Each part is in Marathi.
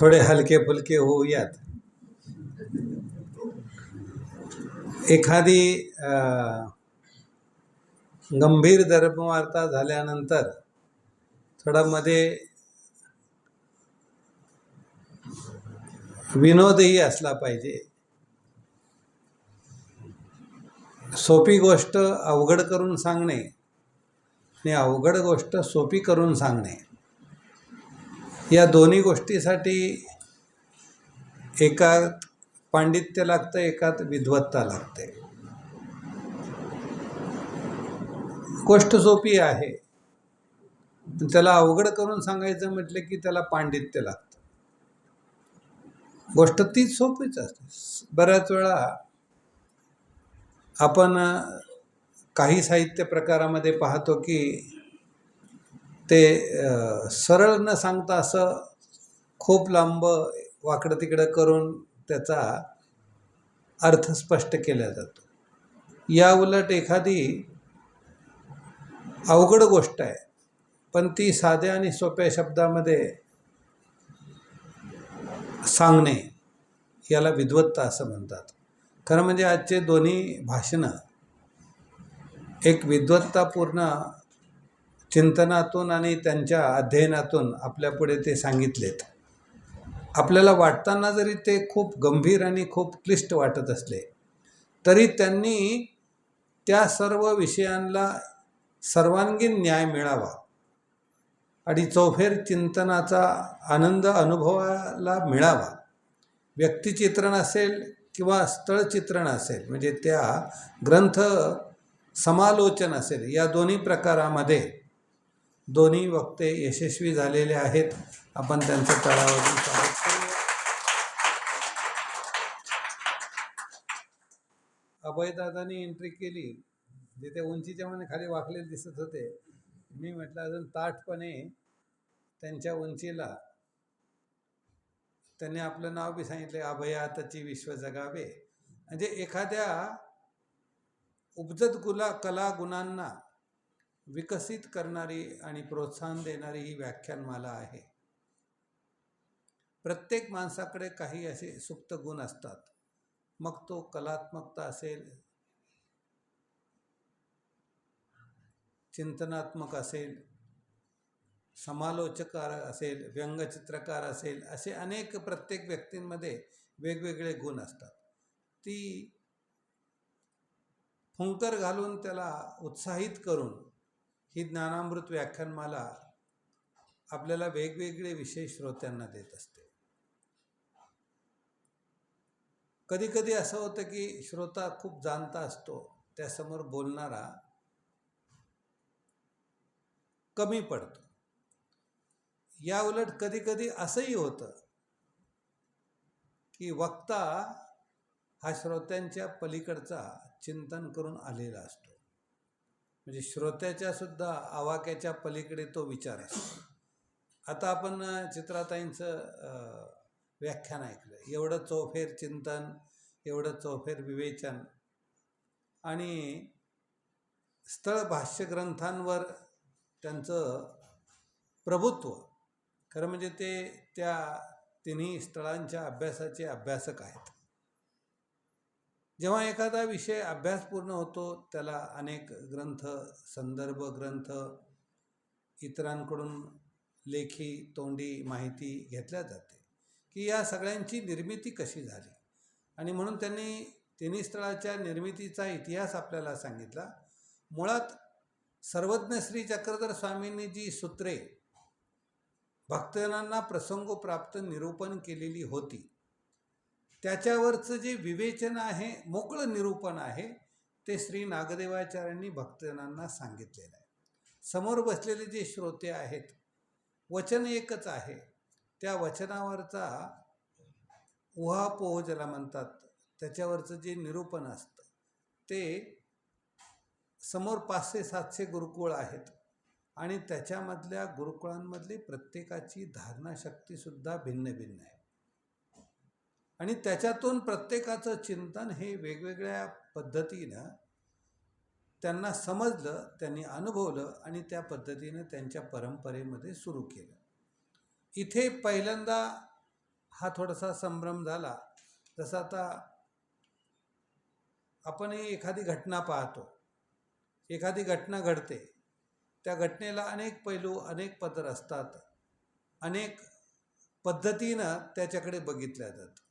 थोडे हलके फुलके होऊयात एखादी गंभीर धर्मवार्ता झाल्यानंतर थोडा मध्ये विनोदही असला पाहिजे. सोपी गोष्ट अवघड करून सांगणे आणि अवघड गोष्ट सोपी करून सांगणे. या दोन्ही गोष्टीसाठी एकात पांडित्य लागतं एकात विद्वत्ता लागते गोष्ट सोपी आहे. त्याला अवघड करून सांगायचं म्हटलं की त्याला पांडित्य लागतं. गोष्ट तीच सोपीच असते. बऱ्याच वेळा आपण काही साहित्य प्रकारामध्ये पाहतो की ते सरळ न सांगता असं खूप लांब वाकडं तिकडं करून त्याचा अर्थ स्पष्ट केला जातो. या उलट एखादी अवघड गोष्ट आहे पण ती साध्या आणि सोप्या शब्दामध्ये सांगणे याला विद्वत्ता असं म्हणतात. खरं म्हणजे आजचे दोन्ही भाषणं एक विद्वत्तापूर्ण चिंतनातून आणि त्यांच्या अध्ययनातून आपल्यापुढे ते सांगितलेत. आपल्याला वाटताना जरी ते खूप गंभीर आणि खूप क्लिष्ट वाटत असले तरी त्यांनी त्या सर्व विषयांना सर्वांगीण न्याय मिळावा आणि चौफेर चिंतनाचा आनंद अनुभवाला मिळावा. व्यक्तिचित्रण असेल किंवा स्थळचित्रण असेल म्हणजे त्या ग्रंथ समालोचन असेल या दोन्ही प्रकारामध्ये दोन्ही वक्ते यशस्वी झालेले आहेत. आपण त्यांचं तळावरून स्वागत करूया. अभयदादांनी एंट्री केली. जिथे उंचीच्या मने खाली वाकलेले दिसत होते. मी म्हटलं अजून ताठपणे त्यांच्या उंचीला. त्यांनी आपलं नाव बी सांगितले अभयातची विश्व जगावे. म्हणजे एखाद्या उपजत गुला कला गुणांना विकसित करणारी आणि प्रोत्साहन देणारी ही व्याख्यानमाला आहे. प्रत्येक माणसाकडे काही असे सुप्त गुण असतात. मग तो कलात्मकता असेल चिंतनात्मक असेल समालोचकार असेल व्यंगचित्रकार असेल असे अनेक प्रत्येक व्यक्तींमध्ये वेगवेगळे गुण असतात. ती फुंकर घालून त्याला उत्साहित करून ही ज्ञानामृत व्याख्यानमाला आपल्याला वेगवेगळे विषय श्रोत्यांना देत असते. कधी कधी असं होतं की श्रोता खूप जाणता असतो त्यासमोर बोलणारा कमी पडतो. या उलट कधी कधी असंही होतं की वक्ता हा श्रोत्यांच्या पलीकडचा चिंतन करून आलेला असतो. म्हणजे श्रोत्याच्या सुद्धा आवाक्याच्या पलीकडे तो विचार असतो आता आपण चित्राताईंचं व्याख्यान ऐकलं. एवढं चौफेर चिंतन एवढं चौफेर विवेचन आणि स्थळ भाष्य ग्रंथांवर त्यांचं प्रभुत्व. खरं म्हणजे ते त्या तिन्ही स्थळांच्या अभ्यासाचे अभ्यासक आहेत. जेव्हा एखादा विषय अभ्यास पूर्ण होतो त्याला अनेक ग्रंथ संदर्भ ग्रंथ इतरांकडून लेखी तोंडी माहिती घेतल्या जाते की या सगळ्यांची निर्मिती कशी झाली? आणि म्हणून त्यांनी तिन्ही स्थळाच्या निर्मितीचा इतिहास आपल्याला सांगितला. मुळात सर्वज्ञ श्री चक्रधर स्वामींनी जी सूत्रे भक्तजनांना प्रसंगोप्राप्त निरूपण केलेली होती त्याच्यावरचं जे विवेचन आहे मोकळं निरूपण आहे ते श्री नागदेवाचार्यांनी भक्तजनांना सांगितलेलं आहे. समोर बसलेले जे श्रोते आहेत वचन एकच आहे. त्या वचनावरचा उहापोह ज्याला म्हणतात त्याच्यावरचं जे निरूपण असतं ते समोर पाचशे सातशे गुरुकुळ आहेत आणि त्याच्यामधल्या गुरुकुळांमधली प्रत्येकाची धारणाशक्तीसुद्धा भिन्न भिन्न आहे. आणि त्याच्यातून प्रत्येकाचं चिंतन हे वेगवेगळ्या पद्धतीनं त्यांना समजलं त्यांनी अनुभवलं आणि त्या पद्धतीनं त्यांच्या परंपरेमध्ये सुरू केलं. इथे पहिल्यांदा हा थोडासा संभ्रम झाला. जसं आता आपणही एखादी घटना पाहतो. एखादी घटना घडते. त्या घटनेला अनेक पैलू अनेक पदर असतात. अनेक पद्धतीनं त्याच्याकडे बघितल्या जातं.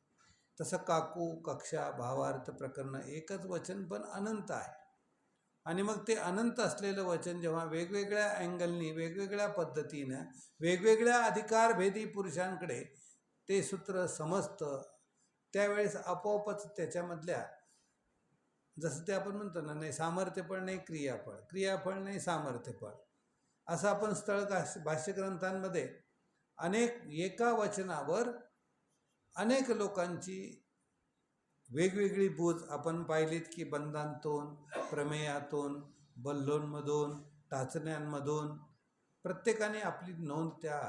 तसं काकू कक्षा भावार्थ प्रकरण एकच वचन पण अनंत आहे. आणि मग ते अनंत असलेलं वचन जेव्हा वेगवेगळ्या अँगलनी वेगवेगळ्या पद्धतीनं वेगवेगळ्या अधिकारभेदी पुरुषांकडे ते सूत्र समजतं त्यावेळेस आपोआपच त्याच्यामधल्या जसं ते आपण म्हणतो ना नाही सामर्थ्यफळ नाही क्रियाफळ क्रियाफळ नाही सामर्थ्यफळ असं आपण स्थळ भाष्यग्रंथांमध्ये अनेक एका वचनावर अनेक लोकांची वेगवेगळी बोज आपण पाहिलीत की बंधांतून प्रमेयातून बल्लोंमधून टाचण्यांमधून प्रत्येकाने आपली नोंद त्या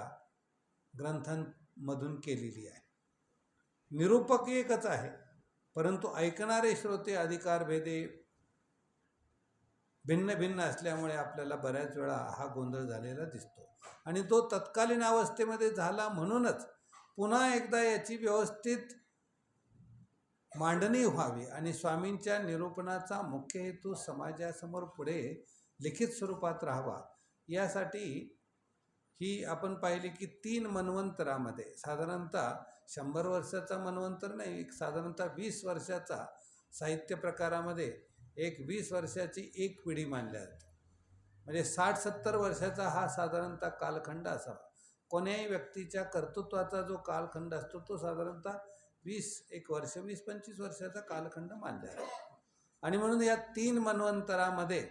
ग्रंथांमधून केलेली आहे. निरूपक एकच आहे परंतु ऐकणारे श्रोते अधिकार भेदे भिन्न भिन्न असल्यामुळे आपल्याला बऱ्याच वेळा हा गोंधळ झालेला दिसतो. आणि तो तत्कालीन अवस्थेमध्ये झाला म्हणूनच पुन्हा एकदा याची व्यवस्थित मांडणी व्हावी आणि स्वामींच्या निरूपणाचा मुख्य हेतू समाजासमोर पुढे लिखित स्वरूपात राहावा. यासाठी ही आपण पाहिली की तीन मन्वंतरामध्ये साधारणतः शंभर वर्षाचा मन्वंतर नाही एक साधारणतः वीस वर्षाचा साहित्य प्रकारामध्ये एक वीस वर्षाची एक पिढी मानल्या जाते. म्हणजे साठ सत्तर वर्षाचा हा साधारणतः कालखंड असावा. कोण्याही व्यक्तीच्या कर्तृत्वाचा जो कालखंड असतो तो साधारणतः वीस एक वर्ष वीस पंचवीस वर्षाचा कालखंड मानला जातो. आणि म्हणून या तीन मन्वंतरामध्ये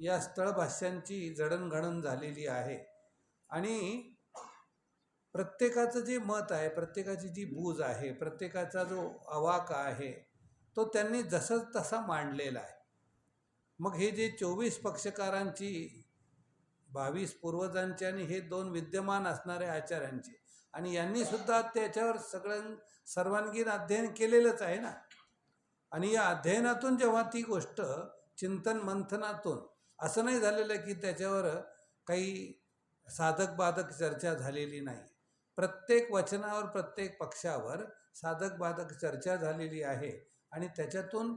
या स्थळभाष्यांची जडणघडण झालेली आहे. आणि प्रत्येकाचं जे मत आहे प्रत्येकाची जी बूज आहे प्रत्येकाचा जो अवाक आहे तो त्यांनी जसंच तसा मांडलेला आहे. मग हे जे चोवीस पक्षकारांची बावीस पूर्वजांचे आणि हे दोन विद्यमान असणारे आचार्यांचे. आणि यांनी सुद्धा त्याच्यावर सगळ्यां सर्वांगीण अध्ययन केलेलंच आहे ना? आणि या अध्ययनातून जेव्हा ती गोष्ट चिंतन मंथनातून असं नाही झालेलं की त्याच्यावर काही साधक बाधक चर्चा झालेली नाही. प्रत्येक वचनावर प्रत्येक पक्षावर साधक बाधक चर्चा झालेली आहे आणि त्याच्यातून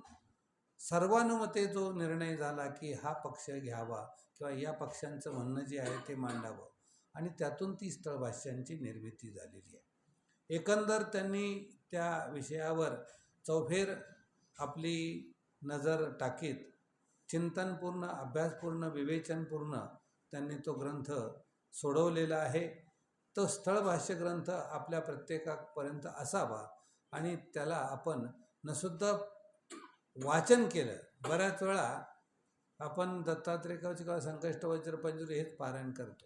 सर्वानुमते जो निर्णय झाला की हा पक्ष घ्यावा किंवा या पक्षांचं म्हणणं जे आहे ते मांडावं. आणि त्यातून ती स्थळभाष्यांची निर्मिती झालेली आहे. एकंदर त्यांनी त्या विषयावर चौफेर आपली नजर टाकीत चिंतनपूर्ण अभ्यासपूर्ण विवेचनपूर्ण त्यांनी तो ग्रंथ सोडवलेला आहे. तो स्थळभाष्य ग्रंथ आपल्या प्रत्येकापर्यंत असावा आणि त्याला आपण नसुद्धा वाचन केलं. बऱ्याच वेळा आपण दत्तात्रय कवच किंवा संकष्ट वज्र पंजुरी हेच पारायण करतो.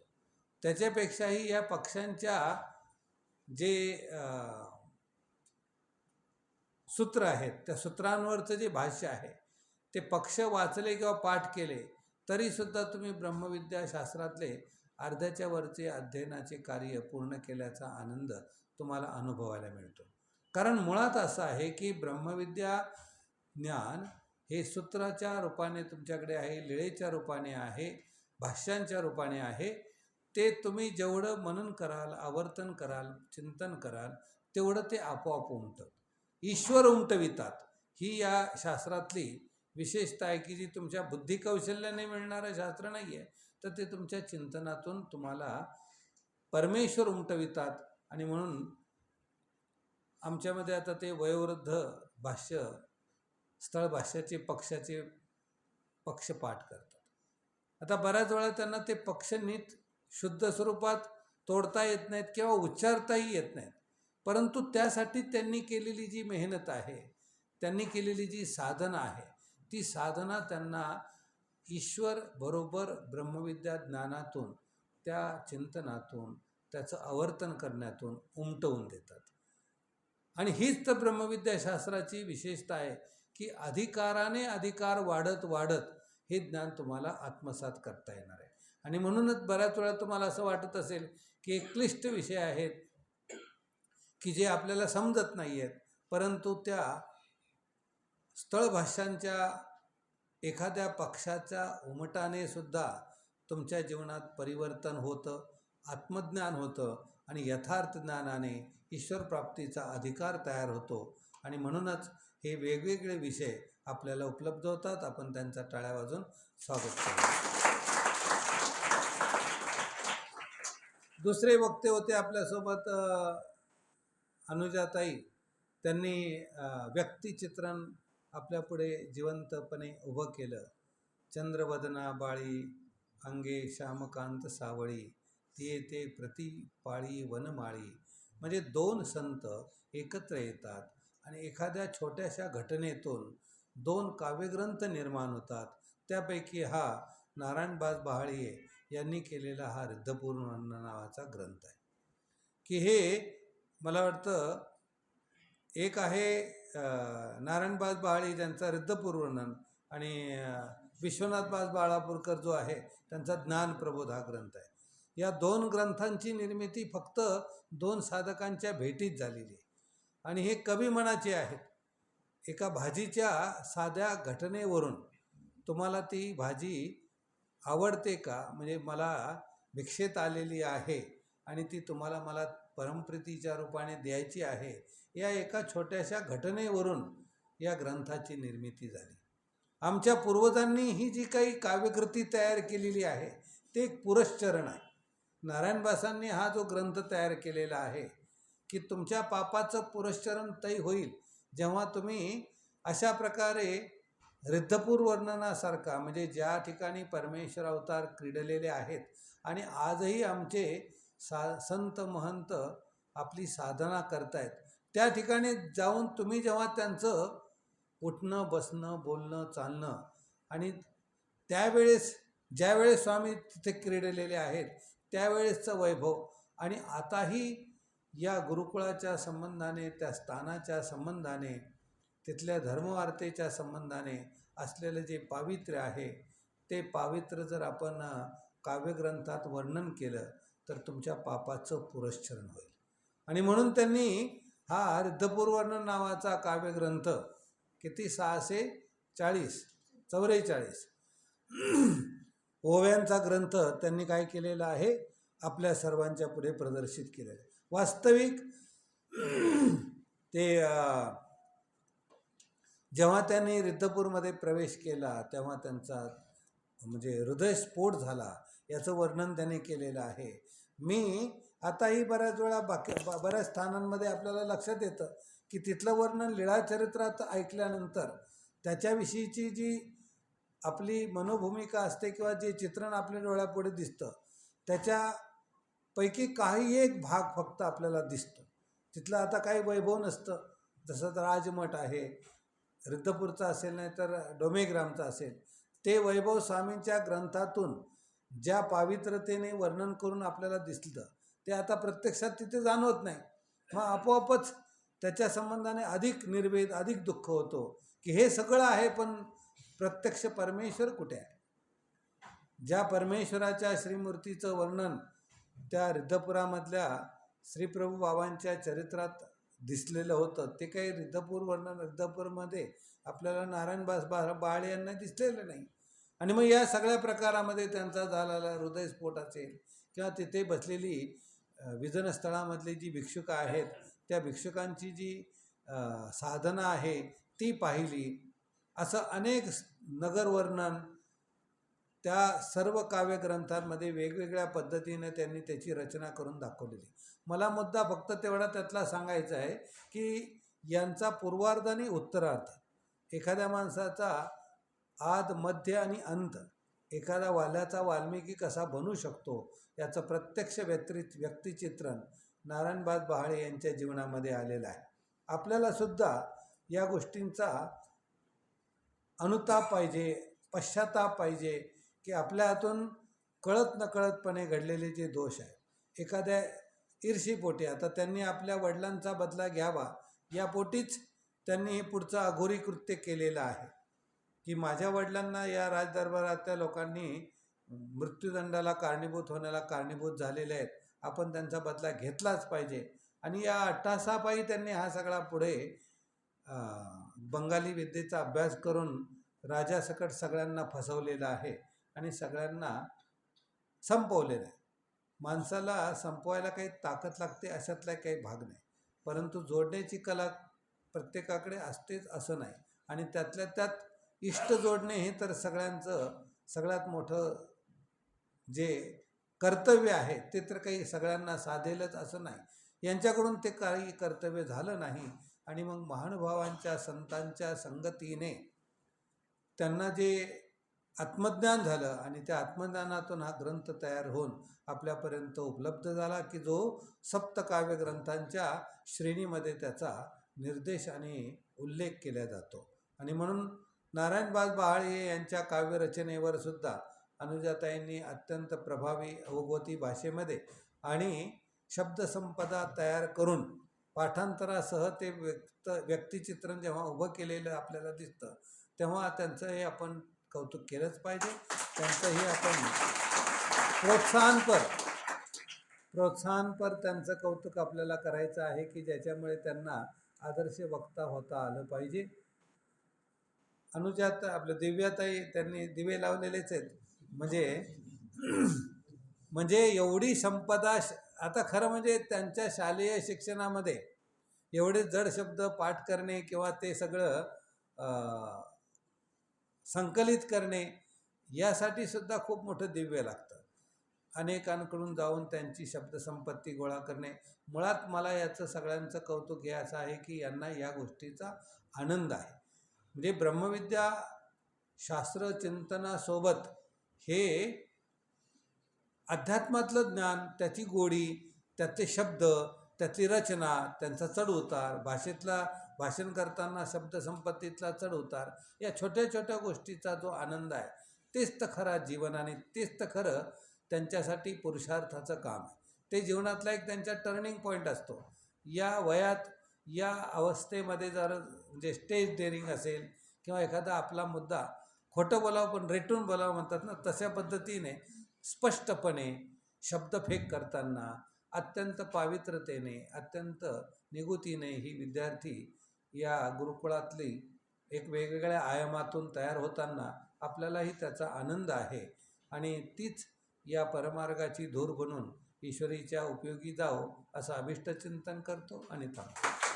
त्याच्यापेक्षाही या पक्षांच्या जे सूत्र आहेत त्या सूत्रांवरचं जे भाष्य आहे ते पक्ष वाचले किंवा पाठ केले तरीसुद्धा तुम्ही ब्रह्मविद्याशास्त्रातले अर्ध्याच्या वरचे अध्ययनाचे कार्य पूर्ण केल्याचा आनंद तुम्हाला अनुभवायला मिळतो. कारण मुळात असं आहे की ब्रह्मविद्या ज्ञान हे सूत्राच्या रूपाने तुमच्याकडे आहे लिळेच्या रूपाने आहे भाष्यांच्या रूपाने आहे. ते तुम्ही जेवढं मनन कराल आवर्तन कराल चिंतन कराल तेवढं ते आपोआप उमटत. ईश्वर उमटवितात. ही या शास्त्रातली विशेषता आहे की जी तुमच्या बुद्धिकौशल्याने मिळणारं शास्त्र नाही आहे तर ते तुमच्या चिंतनातून तुम्हाला परमेश्वर उमटवितात. आणि म्हणून आमच्यामध्ये आता ते वयोवृद्ध भाष्य स्थळ पक्षाचे पक्षपाठ करतात. आता बऱ्याच वेळा त्यांना ते पक्ष नीट शुद्ध स्वरूपात तोडता येत नाहीत किंवा उच्चारताही येत नाहीत. परंतु त्यासाठी त्यांनी केलेली जी मेहनत आहे त्यांनी केलेली जी साधना आहे ती साधना त्यांना ईश्वर बरोबर ब्रह्मविद्या ज्ञानातून त्या चिंतनातून त्याचं आवर्तन करण्यातून उमटवून देतात. आणि हीच तर ब्रह्मविद्याशास्त्राची विशेषता आहे. की अधिकाराने अधिकार वाढत वाढत हे ज्ञान तुम्हाला आत्मसात करता येणार आहे. आणि म्हणूनच बऱ्याच वेळा तुम्हाला असं वाटत असेल की एक क्लिष्ट विषय आहेत की जे आपल्याला समजत नाही आहेत परंतु त्या स्थळभाष्यांच्या एखाद्या पक्षाच्या उमटाने सुद्धा तुमच्या जीवनात परिवर्तन होतं आत्मज्ञान होतं आणि यथार्थ ज्ञानाने ईश्वर प्राप्तीचा अधिकार तयार होतो. आणि म्हणूनच हे वेगवेगळे विषय आपल्याला उपलब्ध होतात. आपण त्यांचा टाळ्या वाजून स्वागत करतो. दुसरे वक्ते होते आपल्यासोबत अनुजाताई. त्यांनी व्यक्तिचित्रण आपल्यापुढे जिवंतपणे उभं केलं. चंद्रवदना बाळी अंगे श्यामकांत सावळी ती येते प्रतिपाळी वनमाळी. म्हणजे दोन संत एकत्र येतात. आणि एखाद्या छोट्याशा घटनेतून दोन काव्यग्रंथ निर्माण होतात. त्यापैकी हा नारायणबाज बहाळीये यांनी केलेला हा रिद्धपूर्ण नावाचा ग्रंथ आहे. की हे मला वाटतं एक आहे नारायणबाज बहाळी ज्यांचा रिद्धपूर्वर्णन आणि विश्वनाथबाज विश्वनाथ बाज बाळापूरकर जो आहे त्यांचा ज्ञानप्रबोध हा ग्रंथ आहे. या दोन ग्रंथांची निर्मिती फक्त दोन साधकांच्या भेटीत झालेली आहे. आणि हे कमी मनाचे आहेत. एका भाजीच्या साध्या घटनेवरून तुम्हाला ती भाजी आवडते का? म्हणजे मला भिक्षेत आलेली आहे आणि ती तुम्हाला मला परमप्रीतीच्या रूपाने द्यायची आहे या एका छोट्याशा घटनेवरून या ग्रंथाची निर्मिती झाली. आमच्या पूर्वजांनी ही जी काही काव्यकृती तयार केलेली आहे ते एक पुरश्चरण आहे. नारायणबासांनी हा जो ग्रंथ तयार केलेला आहे की तुमच्या पापाचं पुरश्चरण तय होईल. जेव्हा तुम्ही अशा प्रकारे रिद्धपूर वर्णनासारखा म्हणजे ज्या ठिकाणी परमेश्वर अवतार क्रीडलेले आहेत आणि आजही आमचे सा संत महंत आपली साधना करतायत त्या ठिकाणी जाऊन तुम्ही जेव्हा त्यांचं उठणं बसणं बोलणं चालणं आणि त्यावेळेस ज्यावेळेस स्वामी तिथे क्रीडलेले आहेत त्यावेळेसचं वैभव आणि आताही या गुरुकुळाच्या संबंधाने त्या स्थानाच्या संबंधाने तिथल्या धर्मवार्तेच्या संबंधाने असलेलं जे पावित्र्य आहे ते पावित्र्य जर आपण काव्यग्रंथात वर्णन केलं तर तुमच्या पापाचं पुरश्चरण होईल. आणि म्हणून त्यांनी हा रिद्धपूर्वर्णन नावाचा काव्यग्रंथ किती? सहाशे चाळीस चौवेचाळीस ओव्यांचा ग्रंथ त्यांनी काय केलेला आहे? आपल्या सर्वांच्या पुढे प्रदर्शित केलेला आहे. वास्तविक ते जेव्हा त्यांनी रिद्धपूरमध्ये प्रवेश केला तेव्हा त्यांचा म्हणजे हृदयस्फोट झाला याचं वर्णन त्याने केलेलं आहे. मी आताही बऱ्याच वेळा बाकी ब- बऱ्याच स्थानांमध्ये आपल्याला लक्षात येतं की तिथलं वर्णन लीळाचरित्रात ऐकल्यानंतर त्याच्याविषयीची जी आपली मनोभूमिका असते किंवा जे चित्रण आपल्या डोळ्यापुढे दिसतं त्याच्या पैकी काही एक भाग फक्त आपल्याला दिसतो. तिथलं आता काही वैभव नसतं. जसं तर राजमठ आहे रिद्धपूरचं असेल नाही तर डोमेग्रामचं असेल ते वैभव स्वामींच्या ग्रंथातून ज्या पावित्रतेने वर्णन करून आपल्याला दिसलं ते आता प्रत्यक्षात तिथे जाणवत नाही. मग आपोआपच त्याच्या संबंधाने अधिक निर्वेद अधिक दुःख होतो की हे सगळं आहे पण प्रत्यक्ष परमेश्वर कुठे आहे? ज्या परमेश्वराच्या श्रीमूर्तीचं वर्णन त्या रिद्धपुरामधल्या श्रीप्रभू बाबांच्या चरित्रात दिसलेलं होतं. ते काही रिद्धपूर वर्णन रिद्धपूरमध्ये आपल्याला नारायणबास बा यांना दिसलेलं नाही. आणि मग या सगळ्या प्रकारामध्ये त्यांचा झालेला हृदयस्फोट असेल किंवा तिथे बसलेली विजनस्थळामधली जी भिक्षुक आहेत त्या भिक्षुकांची जी साधना आहे ती पाहिली. असं अनेक नगरवर्णन त्या सर्व काव्यग्रंथांमध्ये वेगवेगळ्या पद्धतीने त्यांनी त्याची रचना करून दाखवलेली. मला मुद्दा फक्त तेवढा त्यातला सांगायचा आहे की यांचा पूर्वार्ध आणि उत्तरार्ध. एखाद्या माणसाचा आद मध्य आणि अंत एखादा वाल्याचा वाल्मिकी कसा बनू शकतो याचं प्रत्यक्ष व्यक्ति व्यक्तिचित्रण नारायणबाज बहाळे यांच्या जीवनामध्ये आलेलं आहे. आपल्याला सुद्धा या गोष्टींचा अनुताप पाहिजे पश्चाताप पाहिजे की आपल्या हातून कळत नकळतपणे घडलेले जे दोष आहेत. एखाद्या ईर्षीपोटी आता त्यांनी आपल्या वडिलांचा बदला घ्यावा या पोटीच त्यांनी हे पुढचं अघोरी कृत्य केलेलं आहे. की माझ्या वडिलांना या राजदरबारातल्या लोकांनी मृत्यूदंडाला कारणीभूत होण्याला कारणीभूत झालेले आहेत. आपण त्यांचा बदला घेतलाच पाहिजे. आणि या अट्टासापायी त्यांनी हा सगळा पुढे बंगाली विद्येचा अभ्यास करून राजासकट सगळ्यांना फसवलेला आहे. आणि सगळ्यांना संपवलेलं आहे. माणसाला संपवायला काही ताकद लागते अशातला काही भाग नाही. परंतु जोडण्याची कला प्रत्येकाकडे असतेच असं नाही. आणि त्यातल्या त्यात इष्ट जोडणे हे तर सगळ्यांचं सगळ्यात मोठं जे कर्तव्य आहे ते तर काही सगळ्यांना साधेलच असं नाही. यांच्याकडून ते काही कर्तव्य झालं नाही आणि मग महानुभावांच्या संतांच्या संगतीने त्यांना जे आत्मज्ञान झालं आणि त्या आत्मज्ञानातून हा ग्रंथ तयार होऊन आपल्यापर्यंत उपलब्ध झाला की जो सप्तकाव्य ग्रंथांच्या श्रेणीमध्ये त्याचा निर्देश आणि उल्लेख केला जातो. आणि म्हणून नारायणबाज बहाळे यांच्या काव्यरचनेवर सुद्धा अनुजाताईंनी अत्यंत प्रभावी अवगवती भाषेमध्ये आणि शब्दसंपदा तयार करून पाठांतरासह ते व्यक्त व्यक्तिचित्रण जेव्हा उभं केलेलं आपल्याला दिसतं तेव्हा त्यांचं हे आपण कौतुक केलंच पाहिजे. त्यांचंही आपण प्रोत्साहनपर प्रोत्साहनपर त्यांचं कौतुक आपल्याला करायचं आहे की ज्याच्यामुळे त्यांना आदर्श वक्ता होता आलं पाहिजे. अनुजात आपल्या दिव्याताई त्यांनी दिवे लावलेलेच आहेत. म्हणजे म्हणजे एवढी संपदा आता खरं म्हणजे त्यांच्या शालेय शिक्षणामध्ये एवढे जड शब्द पाठ करणे किंवा ते सगळं संकलित करणे यासाठी सुद्धा खूप मोठं दिव्य लागतं. अनेकांकडून जाऊन त्यांची शब्दसंपत्ती गोळा करणे. मुळात मला याचं सगळ्यांचं कौतुक हे असं आहे की यांना या गोष्टीचा आनंद आहे. म्हणजे ब्रह्मविद्या शास्त्र चिंतनासोबत हे अध्यात्मातलं ज्ञान त्याची गोडी त्यातले शब्द त्यातली रचना त्यांचा चढउतार भाषेतला भाषण करताना शब्दसंपत्तीतला चढ उतार या छोट्या छोट्या गोष्टीचा जो आनंद आहे तेच तर खरा जीवन आणि तेच तर खरं त्यांच्यासाठी पुरुषार्थाचं काम आहे. ते जीवनातला एक त्यांच्या टर्निंग पॉईंट असतो. या वयात या अवस्थेमध्ये जर म्हणजे स्टेज डेअरिंग असेल किंवा एखादा आपला मुद्दा खोटं बोलावं पण रेटून बोलावं म्हणतात ना तशा पद्धतीने स्पष्टपणे शब्दफेक करताना अत्यंत पावित्रतेने अत्यंत निगुतीने ही विद्यार्थी या गुरुकुळातली एक वेगवेगळ्या आयामातून तयार होताना आपल्यालाही त्याचा आनंद आहे. आणि तीच या परमार्गाची धूर बनून ईश्वरीच्या उपयोगी जावो असं अभिष्टचिंतन करतो आणि थांबतो.